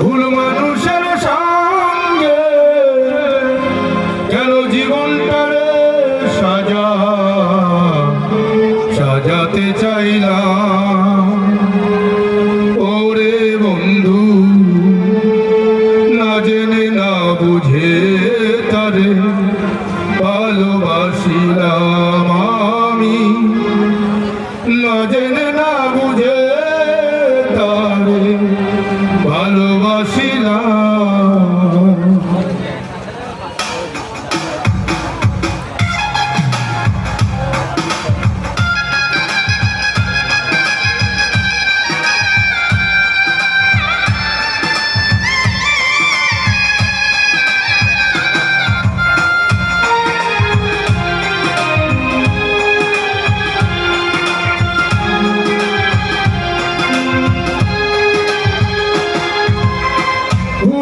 ভুল মানুষের সঙ্গে কেন জীবনটারে সাজা? সাজাতে চাইলাম। ওরে বন্ধু না জেনে না বুঝে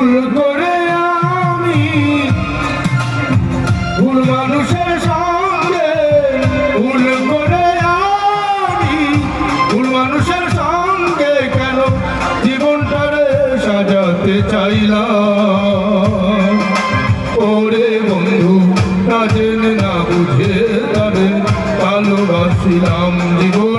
ভুল ভুল মানুষের সঙ্গে কেন জীবনটারে সাজাতে চাইলাম? ওরে বন্ধু না না বুঝে তারে ভালোবাসিলাম জীবন।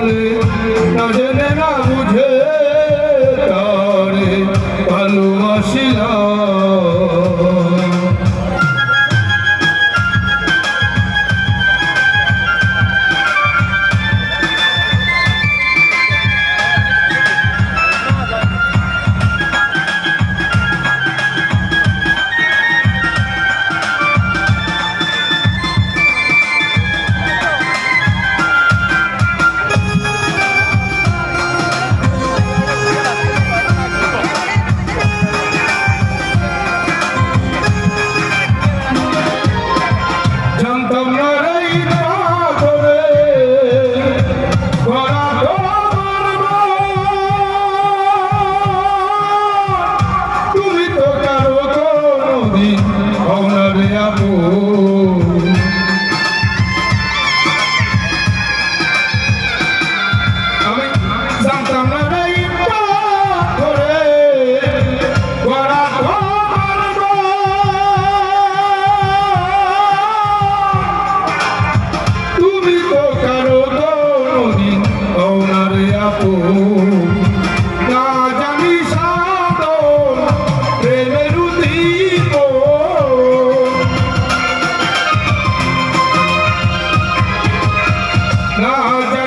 राजा